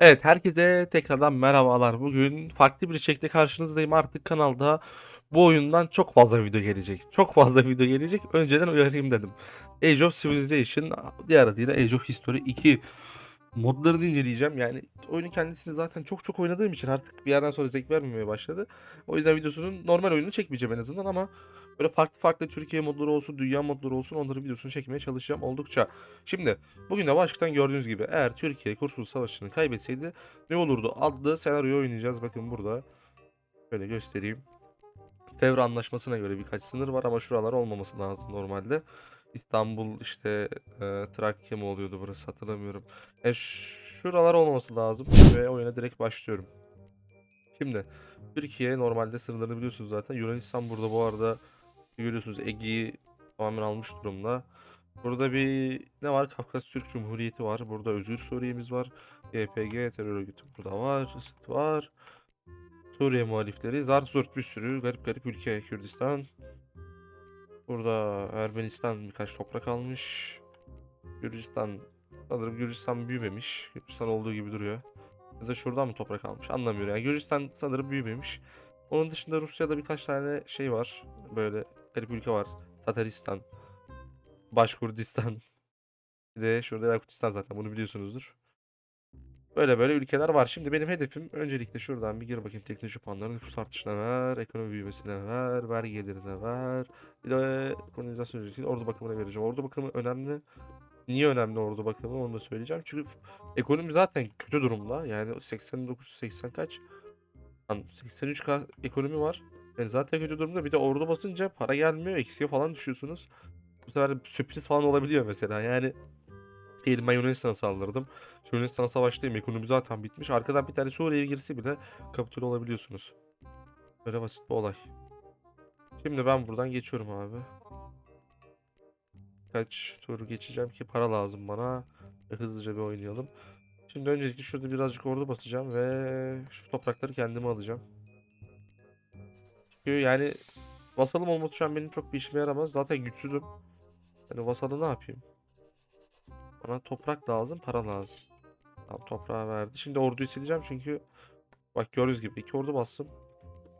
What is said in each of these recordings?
Evet, herkese tekrardan merhabalar. Bugün farklı bir içerikle karşınızdayım. Artık kanalda bu oyundan çok fazla video gelecek. Çok fazla video gelecek. Önceden uyarayım dedim. Age of Civilization, diğer adıyla Age of History 2 modlarını inceleyeceğim. Yani oyunun kendisini zaten çok çok oynadığım için artık bir yerden sonra zevk vermemeye başladı. O yüzden videosunun normal oyununu çekmeyeceğim en azından ama böyle farklı farklı Türkiye modları olsun, dünya modları olsun onların videosunu çekmeye çalışacağım oldukça. Şimdi Bugün de başlıktan gördüğünüz gibi eğer Türkiye Kurtuluş Savaşı'nı kaybetseydi ne olurdu adlı senaryoyu oynayacağız. Bakın burada. Şöyle göstereyim. Fevra Anlaşması'na göre birkaç sınır var ama şuralar olmaması lazım normalde. İstanbul işte e, Trakya mı oluyordu burası hatırlamıyorum. E, şuralar olmaması lazım ve oyuna direkt başlıyorum. Şimdi Türkiye normalde sınırlarını biliyorsunuz zaten. Yunanistan burada bu arada görüyorsunuz Ege'yi tamamen almış durumda. Burada bir ne var? Kafkas Türk Cumhuriyeti var. Burada Özgür Suriye'miz var. YPG terör örgütü burada var. IŞİD var. Suriye muhalifleri. Zar zurt bir sürü garip garip ülke. Kürdistan. Burada Ermenistan birkaç toprak almış. Gürcistan sanırım Gürcistan büyümemiş. Gürcistan olduğu gibi duruyor. Ya da şuradan mı toprak almış anlamıyorum. Yani Gürcistan sanırım büyümemiş. Onun dışında Rusya'da birkaç tane şey var. Böyle garip ülke var. Tataristan. Başkurdistan. Bir de şurada Yakutistan zaten bunu biliyorsunuzdur. Böyle böyle ülkeler var. Şimdi benim hedefim öncelikle şuradan bir gir bakayım teknoloji puanları nüfus artışına ver, ekonomi büyümesine ver, vergi gelirine ver. Bir de kolonizasyon ücreti, ordu bakımına vereceğim. Ordu bakımı önemli. Niye önemli ordu bakımı onu da söyleyeceğim. Çünkü ekonomi zaten kötü durumda. Yani 89 80 kaç? Lan 83k ekonomi var. Yani zaten kötü durumda. Bir de ordu basınca para gelmiyor. Eksiye falan düşüyorsunuz. Bu sefer sürpriz falan olabiliyor mesela. Yani diyelim ben Yunanistan'a saldırdım. Şu Yunanistan'a savaştayım. Ekonomi zaten bitmiş. Arkadan bir tane Suriye'ye girse bile kapitüle olabiliyorsunuz. Böyle basit bir olay. Şimdi ben buradan geçiyorum abi. Kaç tur geçeceğim ki para lazım bana. Hızlıca bir oynayalım. Şimdi öncelikle şurada birazcık ordu basacağım ve şu toprakları kendime alacağım. Çünkü yani vasalım olması şu an benim çok bir işime yaramaz. Zaten güçsüzüm. Yani vasalı ne yapayım? Bana toprak lazım, para lazım. Tamam toprağı verdi. Şimdi orduyu sileceğim çünkü bak gördüğünüz gibi iki ordu bastım.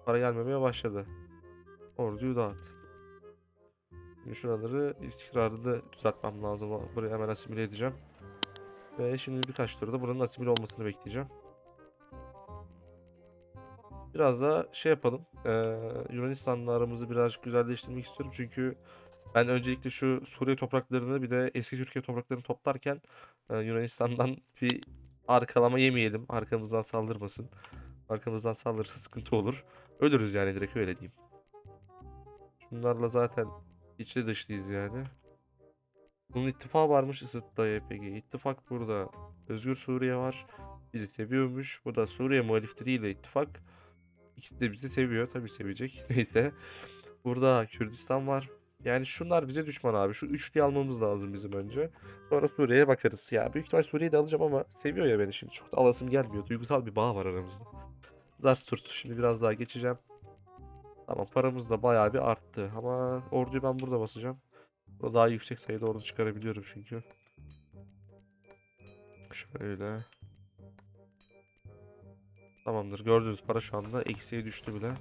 Para gelmemeye başladı. Orduyu dağıt. Şimdi şuraları istikrarlı düzeltmem lazım. Buraya hemen asimile edeceğim. Ve şimdi birkaç turda buranın asimile olmasını bekleyeceğim. Biraz da şey yapalım. Ee, Yunanistan'la aramızı birazcık güzelleştirmek istiyorum. Çünkü ben öncelikle şu Suriye topraklarını bir de eski Türkiye topraklarını toplarken e, Yunanistan'dan bir arkalama yemeyelim. Arkamızdan saldırmasın. Arkamızdan saldırırsa sıkıntı olur. Ölürüz yani direkt öyle diyeyim. Şunlarla zaten içli dışlıyız yani. Bunun ittifakı varmış Isıt'ta YPG. İttifak burada. Özgür Suriye var. Bizi seviyormuş. Bu da Suriye muhalifleriyle ittifak. İkisi de bizi seviyor. Tabii sevecek. Neyse. Burada Kürdistan var. Yani şunlar bize düşman abi. Şu üçlüyü almamız lazım bizim önce. Sonra Suriye'ye bakarız. Ya büyük ihtimal Suriye'yi de alacağım ama seviyor ya beni şimdi. Çok da alasım gelmiyor. Duygusal bir bağ var aramızda. Zart turt. Şimdi biraz daha geçeceğim. Tamam paramız da bayağı bir arttı. Ama orduyu ben burada basacağım. Burada daha yüksek sayıda ordu çıkarabiliyorum çünkü. Şöyle. Tamamdır. Gördüğünüz para şu anda eksiye düştü bile.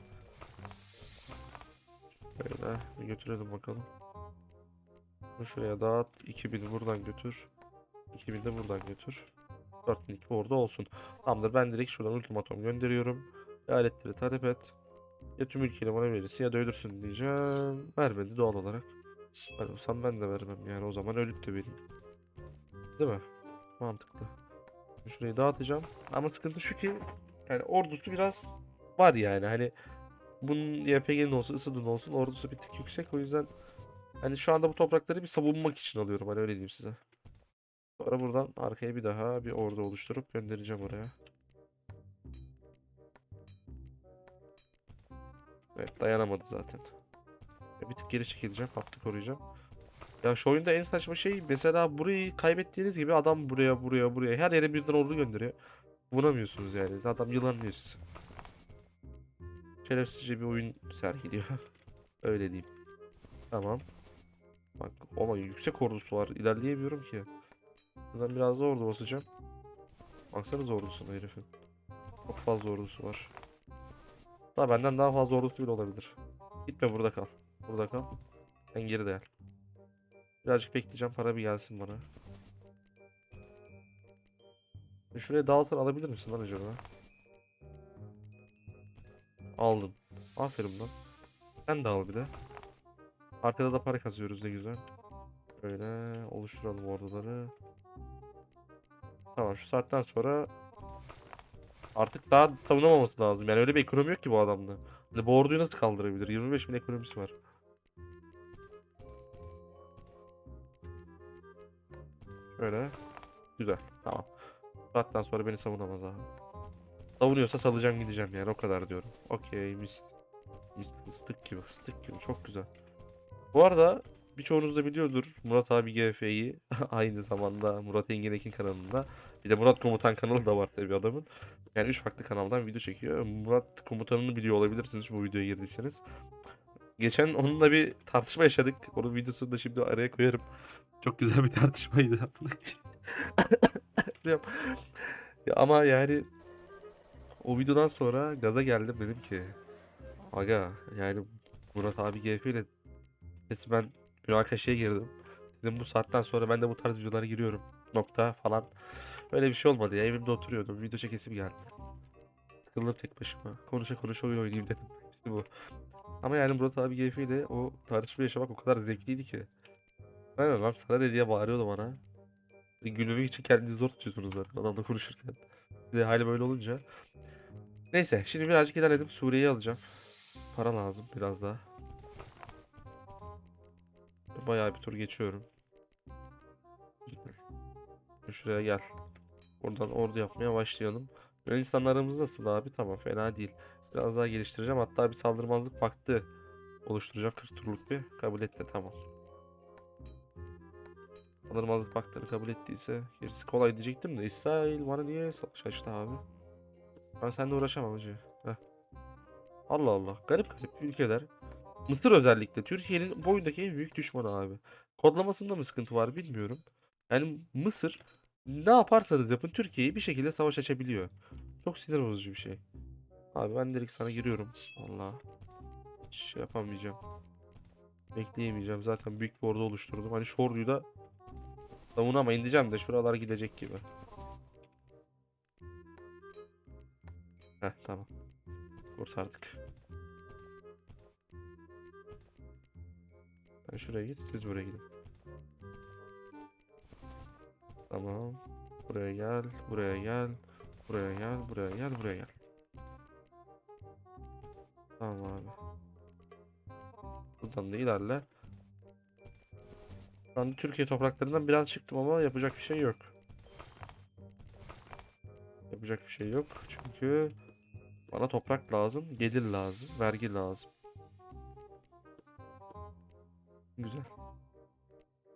Böyle bir götürelim bakalım. Bunu şuraya dağıt. 2000 buradan götür. 2000 de buradan götür. 4002 orada olsun. Tamamdır ben direkt şuradan ultimatom gönderiyorum. Aletleri talep et. Ya tüm ülkeyi bana verirsin ya da ölürsün diyeceğim. Vermedi doğal olarak. Vermesem ben de vermem yani o zaman ölüp de vereyim. Değil mi? Mantıklı. Şurayı dağıtacağım. Ama sıkıntı şu ki yani ordusu biraz var yani hani bunun YPG'nin olsun, Isıdın olsun ordusu bir tık yüksek. O yüzden hani şu anda bu toprakları bir savunmak için alıyorum. Hani öyle diyeyim size. Sonra buradan arkaya bir daha bir ordu oluşturup göndereceğim oraya. Evet dayanamadı zaten. Bir tık geri çekileceğim. Hattı koruyacağım. Ya şu oyunda en saçma şey mesela burayı kaybettiğiniz gibi adam buraya buraya buraya her yere birden ordu gönderiyor. Vunamıyorsunuz yani. Adam yılanlıyor sizi şerefsizce bir oyun sergiliyor. Öyle diyeyim. Tamam. Bak ama yüksek ordusu var. İlerleyemiyorum ki. Buradan biraz da ordu basacağım. Baksanıza ordusuna herifin. Çok fazla ordusu var. Daha benden daha fazla ordusu bile olabilir. Gitme burada kal. Burada kal. Sen geri de. Birazcık bekleyeceğim para bir gelsin bana. E Şuraya dağıtır alabilir misin lan acaba? Aldın. Aferin lan. Sen de al bir de. Arkada da para kazıyoruz ne güzel. Böyle oluşturalım orduları. Tamam şu saatten sonra artık daha savunamaması lazım. Yani öyle bir ekonomi yok ki bu adamda. Hani bu orduyu nasıl kaldırabilir? 25 bin ekonomisi var. Şöyle. Güzel. Tamam. Saatten sonra beni savunamaz abi. Savunuyorsa salacağım gideceğim yani o kadar diyorum. Okey mis. Mis ıslık gibi ıslık gibi çok güzel. Bu arada birçoğunuz da biliyordur Murat abi GF'yi aynı zamanda Murat Enginek'in kanalında bir de Murat Komutan kanalı da var tabii adamın. Yani üç farklı kanaldan video çekiyor. Murat Komutan'ını biliyor olabilirsiniz bu videoya girdiyseniz. Geçen onunla bir tartışma yaşadık. Onun videosunu da şimdi araya koyarım. Çok güzel bir tartışmaydı. ya ama yani o videodan sonra gaza geldim dedim ki Aga yani Murat abi GF ile resmen münakaşaya girdim. Dedim bu saatten sonra ben de bu tarz videolara giriyorum. Nokta falan. Böyle bir şey olmadı ya. Evimde oturuyordum. Video çekesim geldi. Sıkıldım tek başıma. Konuşa konuşa oyun oynayayım dedim. İşte bu. Ama yani Murat abi GF ile o tartışma yaşamak o kadar zevkliydi ki. Aynen lan sana ne diye bağırıyordu bana. Gülmemek için kendinizi zor tutuyorsunuz zaten adamla konuşurken. Bir de hali böyle olunca. Neyse şimdi birazcık ilerledim. Suriye'yi alacağım. Para lazım biraz daha. Bayağı bir tur geçiyorum. Şuraya gel. Buradan ordu yapmaya başlayalım. Yunanistanlarımız nasıl abi? Tamam fena değil. Biraz daha geliştireceğim. Hatta bir saldırmazlık paktı oluşturacağım. 40 turluk bir. Kabul etti tamam. Saldırmazlık paktını kabul ettiyse gerisi kolay diyecektim de İsrail bana niye savaş açtı abi? Ben seninle uğraşamam hacı. Allah Allah. Garip garip ülkeler. Mısır özellikle Türkiye'nin bu oyundaki en büyük düşmanı abi. Kodlamasında mı sıkıntı var bilmiyorum. Yani Mısır ne yaparsanız yapın Türkiye'yi bir şekilde savaş açabiliyor. Çok sinir bozucu bir şey. Abi ben direkt sana giriyorum. Allah. Şey yapamayacağım. Bekleyemeyeceğim. Zaten büyük bir ordu oluşturdum. Hani şu orduyu da savunamayın diyeceğim de şuralar gidecek gibi. Heh tamam. Kurtardık. Sen şuraya git, siz buraya gidin. Tamam. Buraya gel, buraya gel, buraya gel, buraya gel, buraya gel. Tamam abi. Buradan da ilerle. Ben Türkiye topraklarından biraz çıktım ama yapacak bir şey yok. Yapacak bir şey yok çünkü bana toprak lazım, gelir lazım, vergi lazım. Güzel.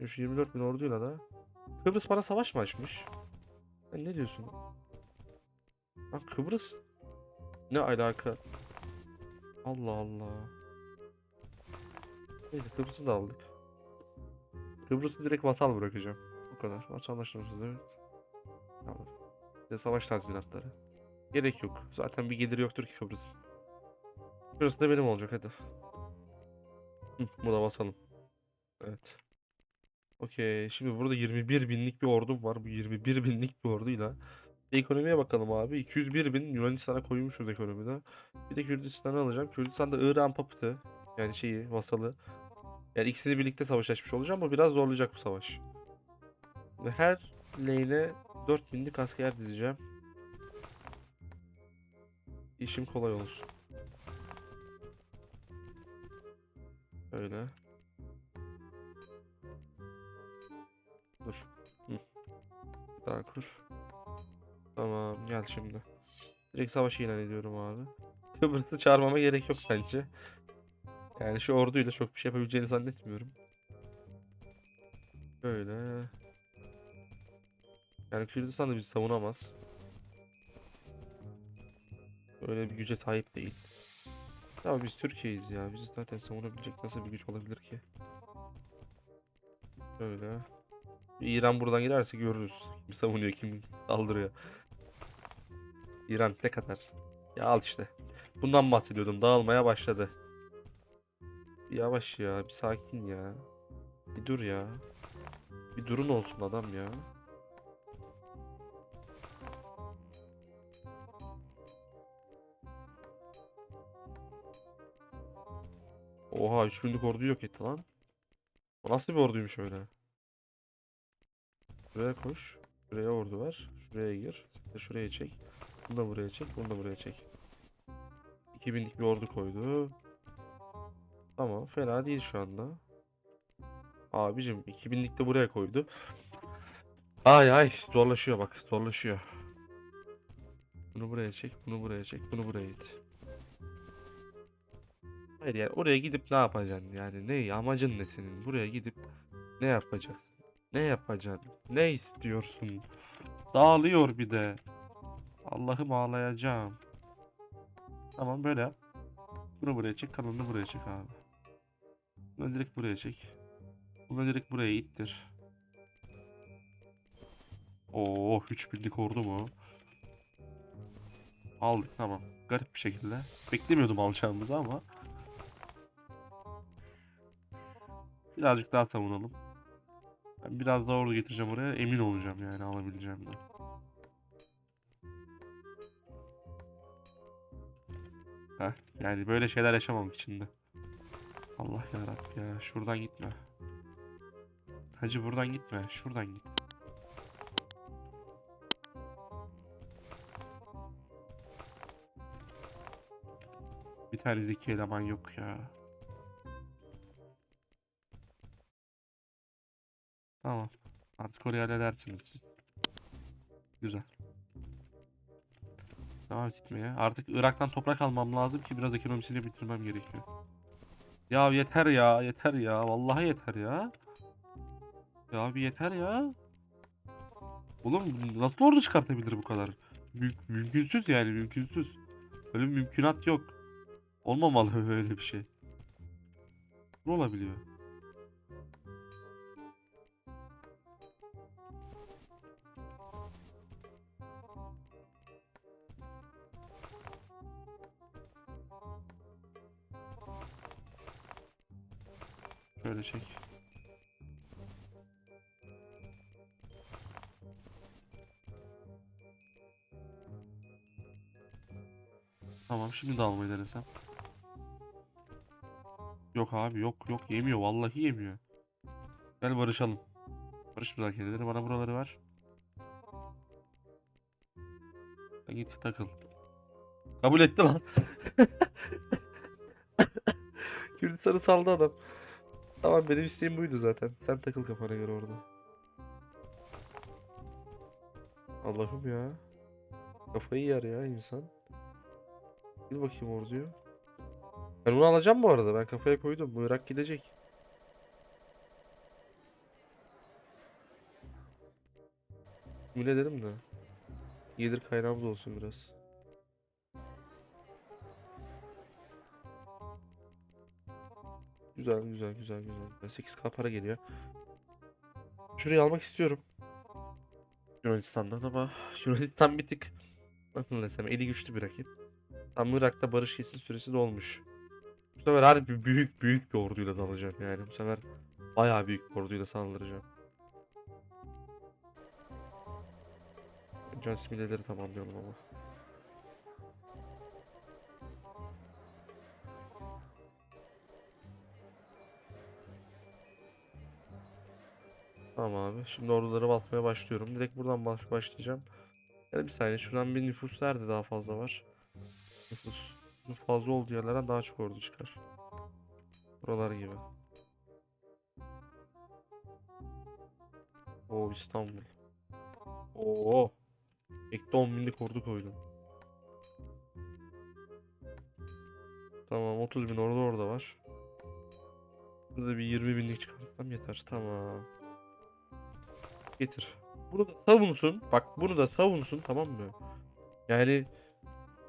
Şu 24 bin orduyla da Kıbrıs bana savaş mı açmış? Sen ne diyorsun? Lan Kıbrıs ne alaka? Allah Allah. Neyse Kıbrıs'ı da aldık. Kıbrıs'ı direkt vasal bırakacağım. Bu kadar. Vasallaştırmışız evet. Tamam. De savaş tazminatları. Gerek yok. Zaten bir geliri yoktur ki Kıbrıs'ın. Burası da benim olacak hadi. Hı, bu da vasalım. Evet. Okey. Şimdi burada 21 binlik bir ordum var. Bu 21 binlik bir orduyla. Ekonomiye bakalım abi. 201 bin Yunanistan'a koymuşuz ekonomide. Bir de Kürdistan'ı alacağım. Kürdistan da Irak'ın papıtı. Yani şeyi, vasalı. Yani ikisini birlikte savaş açmış olacağım. Bu biraz zorlayacak bu savaş. Ve her lehine 4 binlik asker dizeceğim. İşim kolay olsun. Öyle. Dur. Hı. Daha kur. Tamam gel şimdi. Direkt savaş ilan ediyorum abi. Kıbrıs'ı çağırmama gerek yok bence. Yani şu orduyla çok bir şey yapabileceğini zannetmiyorum. Böyle. Yani Kürdistan da bizi savunamaz. Öyle bir güce sahip değil. Ya biz Türkiye'yiz ya. Bizi zaten savunabilecek nasıl bir güç olabilir ki? Böyle. İran buradan girerse görürüz. Kim savunuyor, kim saldırıyor. İran ne kadar? Ya al işte. Bundan bahsediyordum. Dağılmaya başladı. Yavaş ya. Bir sakin ya. Bir dur ya. Bir durun olsun adam ya. Oha 3000'lik orduyu yok etti lan. O nasıl bir orduymuş öyle? Buraya koş. Buraya ordu var. Şuraya gir. Şuraya çek. Bunu da buraya çek. Bunu da buraya çek. 2000'lik bir ordu koydu. Tamam. Fena değil şu anda. Abicim 2000'lik de buraya koydu. Ay ay zorlaşıyor bak zorlaşıyor. Bunu buraya çek, bunu buraya çek, bunu buraya it. Hayır yani oraya gidip ne yapacaksın yani ne amacın ne senin buraya gidip ne yapacaksın ne yapacaksın ne istiyorsun dağılıyor bir de Allah'ım ağlayacağım tamam böyle bunu buraya çek kanalını buraya çek abi bunu direkt buraya çek bunu direkt buraya ittir Oo 3000'lik ordu mu aldık tamam garip bir şekilde beklemiyordum alacağımızı ama Birazcık daha savunalım. Ben biraz daha ordu getireceğim oraya. Emin olacağım yani alabileceğimden. Heh, yani böyle şeyler yaşamamak için de. Allah yarabbim ya. Şuradan gitme. Hacı buradan gitme. Şuradan git. Bir tane zeki eleman yok ya. Tamam. Artık orayı halledersiniz. Güzel. Devam etmeye. Artık Irak'tan toprak almam lazım ki biraz ekonomisini bitirmem gerekiyor. Ya yeter ya, yeter ya. Vallahi yeter ya. Ya bir yeter ya. Oğlum nasıl ordu çıkartabilir bu kadar? Mü- mümkünsüz yani mümkünsüz. Öyle mümkünat yok. Olmamalı böyle bir şey. Ne olabiliyor? Şöyle çek. Tamam şimdi de almayı denesem. Yok abi yok yok yemiyor vallahi yemiyor. Gel barışalım. Barış müzakereleri bana buraları ver. Git takıl. Kabul etti lan. Kürdistan'ı saldı adam. Tamam benim isteğim buydu zaten. Sen takıl kafana göre orada. Allah'ım ya. Kafayı yer ya insan. Bil bakayım orduyu. Ben onu alacağım bu arada. Ben kafaya koydum. Bu gidecek. Yemin ederim de. Gelir kaynağımız olsun biraz. Güzel güzel güzel güzel. 8k para geliyor. Şurayı almak istiyorum. Yunanistan'dan ama Yunanistan bir tık nasıl desem eli güçlü bir rakip. Tam Irak'ta barış kesin süresi dolmuş. Bu sefer harbi büyük büyük bir orduyla dalacağım yani. Bu sefer bayağı büyük bir orduyla saldıracağım. Önce asimileleri tamamlayalım ama. Tamam abi. Şimdi orduları basmaya başlıyorum. Direkt buradan baş başlayacağım. Yani bir saniye şuradan bir nüfus nerede daha fazla var? Nüfus. Fazla olduğu yerlerden daha çok ordu çıkar. Buralar gibi. Oo İstanbul. Oo. Ekte 10 binlik ordu koydum. Tamam 30 bin ordu orada var. Burada bir 20 binlik çıkartsam yeter. Tamam. Getir. Bunu da savunsun. Bak bunu da savunsun tamam mı? Yani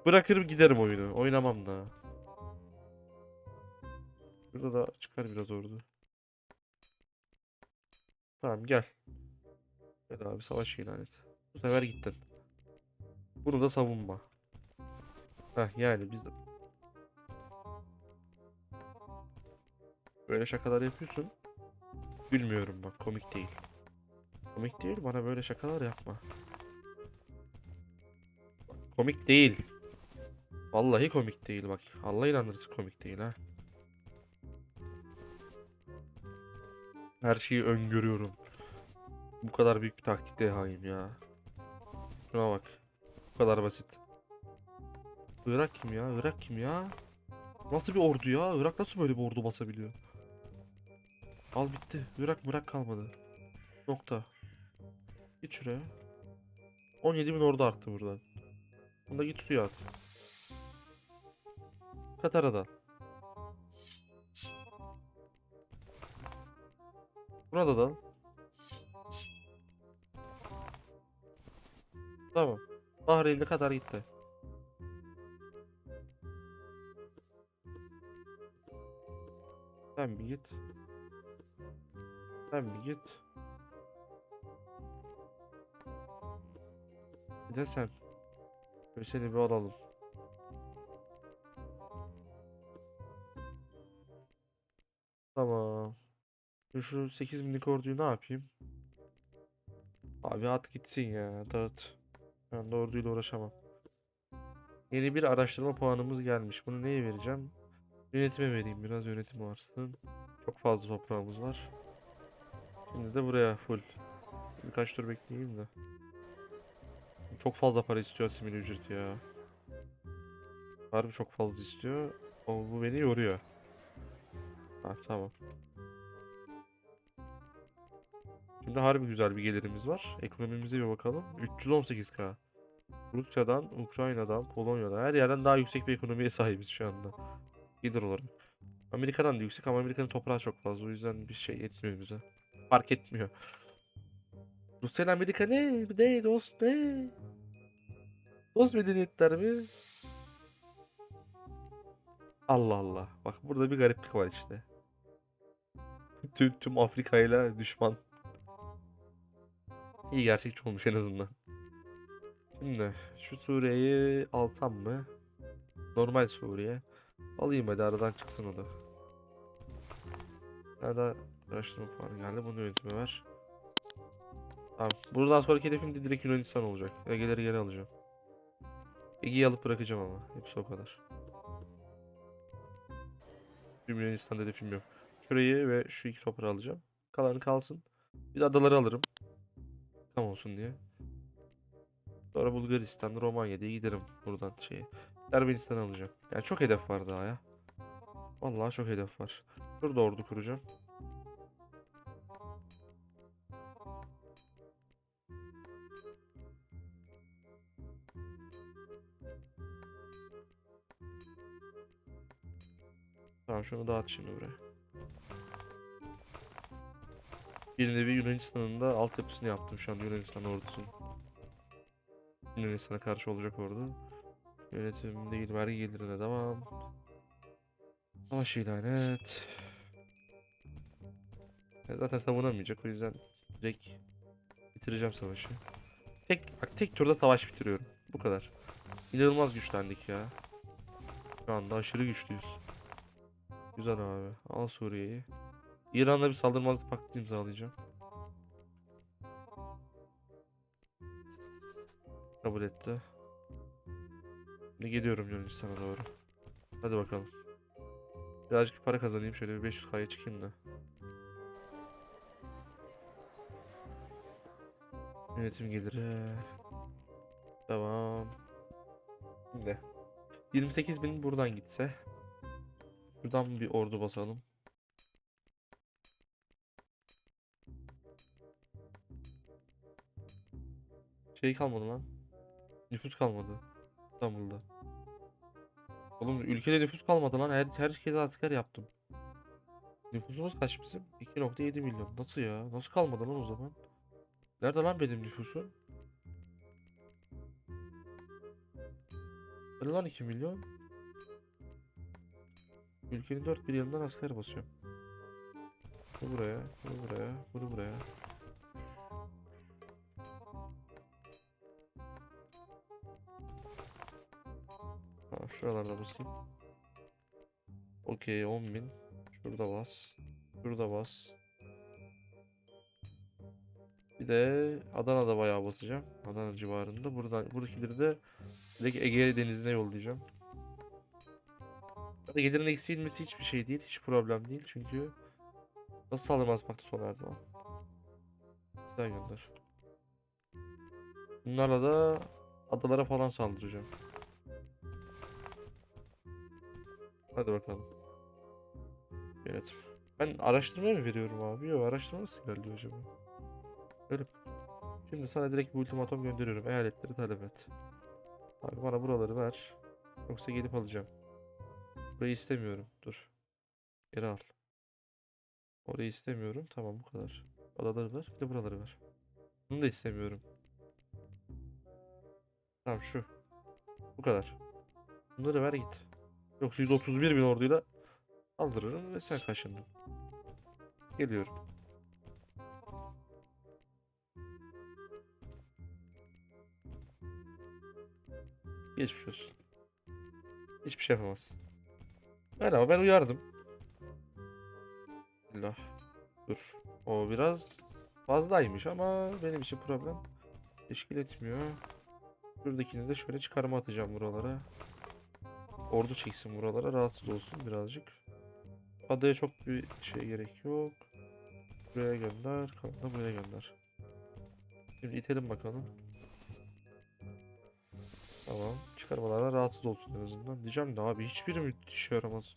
bırakırım giderim oyunu. Oynamam da. Burada da çıkar biraz ordu. Tamam gel. Gel abi savaş ilan et. Bu sefer gittin. Bunu da savunma. Heh yani biz de... Böyle şakalar yapıyorsun. Gülmüyorum bak komik değil. Komik değil bana böyle şakalar yapma. Komik değil. Vallahi komik değil bak. Allah inanırsın komik değil ha. Her şeyi öngörüyorum. Bu kadar büyük bir taktik dehayım ya. Şuna bak. Bu kadar basit. Irak kim ya? Irak kim ya? Nasıl bir ordu ya? Irak nasıl böyle bir ordu basabiliyor? Al bitti. Irak mırak kalmadı. Nokta. Git şuraya. 17 bin ordu arttı buradan. Bunda git suya at. Katar'a da. Buna da. Tamam. Bahreyn'de Katar gitti. Sen bir git. Sen bir git. Bir de sen. Ve seni bir alalım. Tamam. Şu 8 binlik orduyu ne yapayım? Abi at gitsin ya. Dağıt. Ben de orduyla uğraşamam. Yeni bir araştırma puanımız gelmiş. Bunu neye vereceğim? Yönetime vereyim. Biraz yönetim varsın. Çok fazla toprağımız var. Şimdi de buraya full. Birkaç tur bekleyeyim de. Çok fazla para istiyor asimile ücreti ya. Harbi çok fazla istiyor. O bu beni yoruyor. Ha tamam. Şimdi harbi güzel bir gelirimiz var. Ekonomimize bir bakalım. 318k. Rusya'dan, Ukrayna'dan, Polonya'dan her yerden daha yüksek bir ekonomiye sahibiz şu anda. Gelir olarak. Amerika'dan da yüksek ama Amerika'nın toprağı çok fazla. O yüzden bir şey yetmiyor bize. Fark etmiyor. Rusya Amerika ne? Ne dost ne? Dost medeniyetler mi? Allah Allah. Bak burada bir gariplik var işte. Tüm, tüm Afrika ile düşman. İyi gerçekçi olmuş en azından. Şimdi şu Suriye'yi alsam mı? Normal Suriye. Alayım hadi aradan çıksın o da. Nerede araştırma puanı geldi. Bunu yönetime ver. Tamam. Buradan sonraki hedefim de direkt Yunanistan olacak. Ege'leri geri alacağım. Ege'yi alıp bırakacağım ama. Hepsi o kadar. Tüm Yunanistan hedefim yok. Şurayı ve şu iki toprağı alacağım. Kalanı kalsın. Bir de adaları alırım. Tam olsun diye. Sonra Bulgaristan, Romanya diye giderim buradan şeye. Ermenistan alacağım. Yani çok hedef var daha ya. Vallahi çok hedef var. Şurada ordu kuracağım. Tamam şunu dağıt şimdi buraya. Bir nevi Yunanistan'ın da altyapısını yaptım şu an Yunanistan ordusunun. Yunanistan'a karşı olacak ordu. Yönetim değil vergi gelirine devam. Savaş ilan et. Ya zaten savunamayacak o yüzden direkt bitireceğim savaşı. Tek bak tek turda savaş bitiriyorum. Bu kadar. İnanılmaz güçlendik ya. Şu anda aşırı güçlüyüz. Güzel abi. Al Suriye'yi. İran'la bir saldırmazlık paktı imzalayacağım. Kabul etti. Şimdi gidiyorum Yunanistan'a doğru. Hadi bakalım. Birazcık para kazanayım şöyle bir 500k'ya çıkayım da. Yönetim geliri. Tamam. Şimdi. 28.000 buradan gitse. Buradan bir ordu basalım. Şey kalmadı lan. Nüfus kalmadı. İstanbul'da. Oğlum ülkede nüfus kalmadı lan. Her herkese asker yaptım. Nüfusumuz kaç bizim? 2.7 milyon. Nasıl ya? Nasıl kalmadı lan o zaman? Nerede lan benim nüfusum? Nerede lan 2 milyon? Ülkenin dört bir yanından asker basıyorum. Bu buraya, bu buraya, bunu buraya. Ha, Şuralarda basayım. Okey 10.000. Şurada bas. Şurada bas. Bir de Adana'da bayağı basacağım. Adana civarında. Burada buradakileri de Ege Denizi'ne yollayacağım. Zaten gelirin eksilmesi hiçbir şey değil. Hiç problem değil. Çünkü nasıl sağlamaz baktı sona erdi lan. Güzel gönder. Bunlarla da adalara falan saldıracağım. Hadi bakalım. Evet. Ben araştırmaya mı veriyorum abi? Yok araştırma nasıl ilerliyor acaba? Böyle. Şimdi sana direkt bir ultimatom gönderiyorum. Eyaletleri talep et. Abi bana buraları ver. Yoksa gelip alacağım. Burayı istemiyorum. Dur. Geri al. Orayı istemiyorum. Tamam bu kadar. Adaları ver. Bir de buraları ver. Bunu da istemiyorum. Tamam şu. Bu kadar. Bunları ver git. Yoksa 131 bin orduyla saldırırım ve sen kaşındın. Geliyorum. Geçmiş olsun. Hiçbir şey yapamaz. Öyle ama ben uyardım. Allah. Dur. O biraz fazlaymış ama benim için problem teşkil etmiyor. Şuradakini de şöyle çıkarma atacağım buralara. Ordu çeksin buralara rahatsız olsun birazcık. Adaya çok bir şey gerek yok. Buraya gönder. Kalanı da buraya gönder. Şimdi itelim bakalım. Tamam. Çıkarmalara rahatsız olsun en azından. Diyeceğim de abi hiçbiri mi işe yaramaz?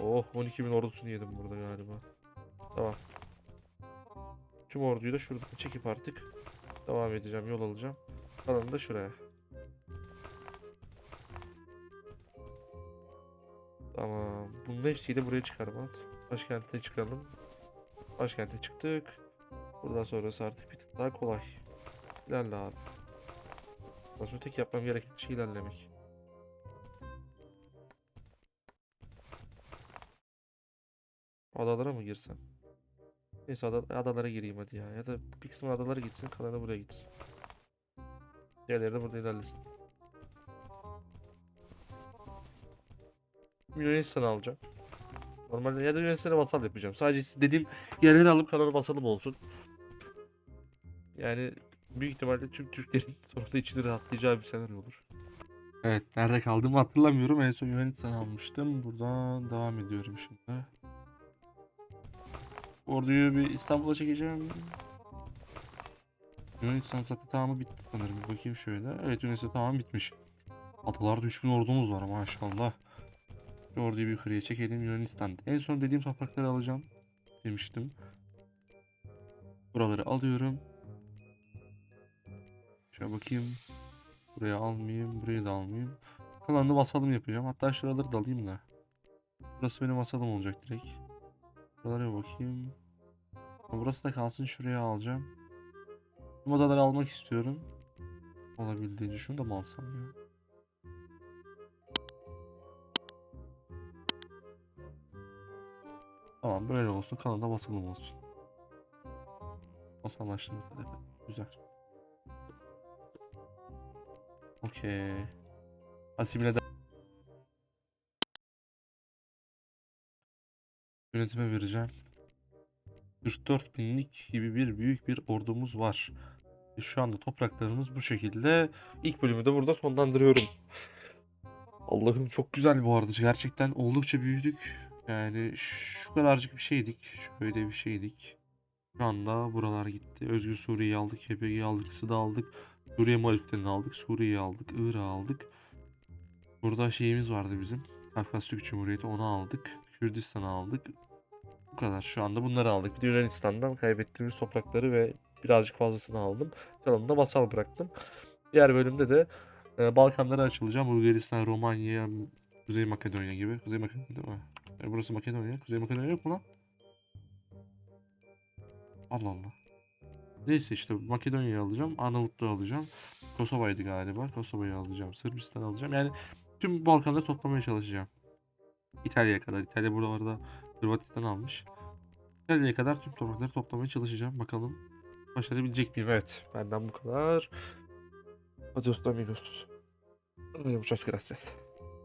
Oh 12.000 ordusunu yedim burada galiba. Tamam. Tüm orduyu da şuradan çekip artık devam edeceğim. Yol alacağım. Kalanı da şuraya. Tamam. Bunun hepsiyi de buraya çıkarım at. Başkente çıkalım. Başkente çıktık. Buradan sonrası artık bir tık daha kolay. İlerle abi. Nasıl tek yapmam gereken şey ilerlemek. Adalara mı girsem? Neyse ada- adalara gireyim hadi ya. Ya da bir kısmı adalara gitsin, kalanı buraya gitsin. Diğerleri de burada ilerlesin. Yunanistan alacağım. Normalde ya da Yunanistan'a vasal yapacağım. Sadece dediğim yerleri alıp kalanı vasalım olsun. Yani büyük ihtimalle tüm Türklerin sonunda içini rahatlayacağı bir senaryo olur. Evet, nerede kaldığımı hatırlamıyorum. En son Yunanistan almıştım. Buradan devam ediyorum şimdi. Orduyu bir İstanbul'a çekeceğim. Yunanistan zaten tamamı bitti sanırım. Bir bakayım şöyle. Evet Yunanistan tamam bitmiş. Atalarda 3000 ordumuz var maşallah. Şu orduyu bir yukarıya çekelim Yunanistan. En son dediğim toprakları alacağım demiştim. Buraları alıyorum. Şöyle bakayım. Buraya almayayım, burayı da almayayım. Kalanını vasalım yapacağım. Hatta şuraları da alayım da. Burası benim vasalım olacak direkt. Buralara bakayım. Burası da kalsın şuraya alacağım. Bu odaları almak istiyorum. Olabildiğince şunu da mı alsam ya? Tamam böyle olsun. Kanada basalım olsun. Basalaştım. Evet, güzel. Okey. Asimile yönetime vereceğim. 44 binlik gibi bir büyük bir ordumuz var. Şu anda topraklarımız bu şekilde. İlk bölümü de burada sonlandırıyorum. Allah'ım çok güzel bu arada. Gerçekten oldukça büyüdük. Yani şu kadarcık bir şeydik. Şöyle bir şeydik. Şu anda buralar gitti. Özgür Suriye'yi aldık. HPG'yi aldık. Sıda aldık. Suriye muhaliflerini aldık. Suriye'yi aldık. Irak'ı aldık. Burada şeyimiz vardı bizim. Kafkas Türk Cumhuriyeti onu aldık. Kürdistan'ı aldık. Bu kadar. Şu anda bunları aldık. Bir de Yunanistan'dan kaybettiğimiz toprakları ve birazcık fazlasını aldım. Kalanını vasal bıraktım. Diğer bölümde de e, Balkanlara açılacağım. Bulgaristan, Romanya, Kuzey Makedonya gibi. Kuzey Makedonya değil mi? E, burası Makedonya. Kuzey Makedonya yok mu lan? Allah Allah. Neyse işte Makedonya'yı alacağım. Arnavutluğu alacağım. Kosova'ydı galiba. Kosova'yı alacağım. Sırbistan alacağım. Yani tüm Balkanları toplamaya çalışacağım. İtalya'ya kadar. İtalya buralarda Hırvatistan almış. İtalya'ya kadar tüm toprakları toplamaya çalışacağım. Bakalım başarabilecek miyim? Evet. Benden bu kadar. Adios amigos. Muchas gracias.